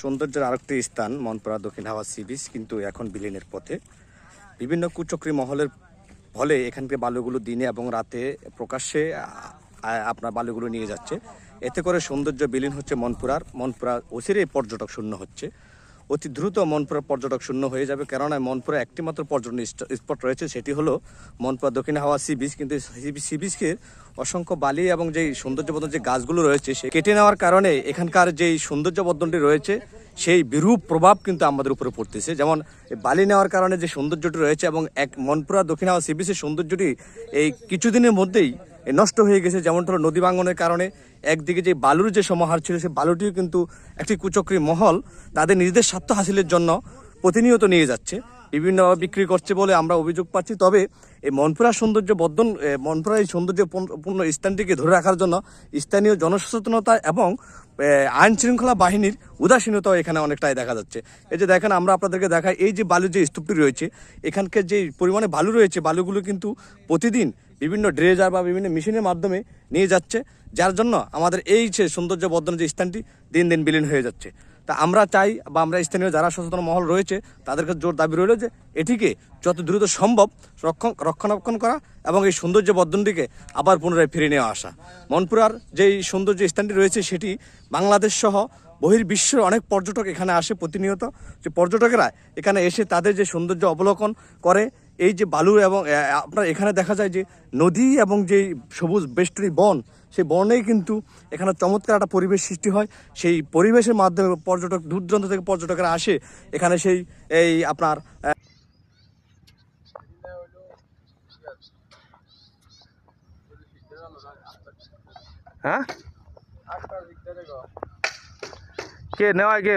সৌন্দর্যের আরেকটি স্থান, মনপুরা দক্ষিণ হাওয়া সি বিচ, কিন্তু এখন বিলীনের পথে। বিভিন্ন কুচক্রী মহলের ফলে এখানকার বালুগুলো দিনে এবং রাতে প্রকাশ্যে আপনার বালুগুলো নিয়ে যাচ্ছে। এতে করে সৌন্দর্য বিলীন হচ্ছে মনপুরার। মনপুরা অচিরে পর্যটক শূন্য হচ্ছে। অতি দ্রুত মনপুরা পর্যটক শূন্য হয়ে যাবে। কেননা মনপুরা একটিমাত্র পর্যটন স্পট রয়েছে, সেটি হলো মনপুরা দক্ষিণ হাওয়া সি বিচ। কিন্তু সি বিচকে অসংখ্য বালি এবং যেই সৌন্দর্যবর্ধন যে গাছগুলো রয়েছে, সে কেটে নেওয়ার কারণে এখানকার যেই সৌন্দর্যবর্ধনটি রয়েছে সেই বিরূপ প্রভাব কিন্তু আমাদের উপরে পড়তেছে। যেমন বালি নেওয়ার কারণে যে সৌন্দর্যটি রয়েছে এবং এক মনপুরা দক্ষিণ হাওয়া সিবিসির সৌন্দর্যটি এই কিছুদিনের মধ্যেই নষ্ট হয়ে গেছে। যেমন হলো নদী ভাঙনের কারণে একদিকে যে বালুর যে সমাহার ছিল সেই বালুটিও কিন্তু একটি কুচক্রী মহল তাদের নিজেদের স্বার্থ হাসিলের জন্য প্রতিনিয়ত নিয়ে যাচ্ছে। বিভিন্নভাবে বিক্রি করছে বলে আমরা অভিযোগ পাচ্ছি। তবে এই মনপুরা সৌন্দর্য বর্ধন এ, মনপুরা এই সৌন্দর্য পূর্ণ স্থানটিকে ধরে রাখার জন্য স্থানীয় জনসচেতনতা এবং আইন শৃঙ্খলা বাহিনীর উদাসীনতাও এখানে অনেকটাই দেখা যাচ্ছে। এই যে দেখেন আমরা আপনাদেরকে দেখাই এই যে বালু যে স্তূপটি রয়েছে এখানকার যে পরিমাণে বালু রয়েছে বালুগুলো কিন্তু প্রতিদিন বিভিন্ন ড্রেজার বা বিভিন্ন মেশিনের মাধ্যমে নিয়ে যাচ্ছে যার জন্য আমাদের এই যে সৌন্দর্য বর্ধন যে স্থানটি দিন দিন বিলীন হয়ে যাচ্ছে। তা আমরা চাই বা আমরা স্থানীয় যারা সচেতন মহল রয়েছে তাদের কাছে জোর দাবি রইল যে এটিকে যত দ্রুত সম্ভব রক্ষণ, রক্ষণাবেক্ষণ করা এবং এই সৌন্দর্য বর্ধনটিকে আবার পুনরায় ফিরে নেওয়া আসা। মনপুরার যেই সৌন্দর্য স্থানটি রয়েছে, সেটি বাংলাদেশ সহ বহির্বিশ্বের অনেক পর্যটক এখানে আসে প্রতিনিয়ত। যে পর্যটকেরা এখানে এসে তাদের যে সৌন্দর্য অবলোকন করে এই যে বালু এবং আপনার এখানে দেখা যায় যে নদী এবং যে সবুজ বেষ্টনী বন, সেই বনেই কিন্তু এখানে চমৎকার একটা পরিবেশ সৃষ্টি হয়। সেই পরিবেশের মাধ্যমে পর্যটক, দূর দূরান্ত থেকে পর্যটকরা আসে। এখানে সেই, এই আপনার হ্যাঁ? কে নেওয়া কে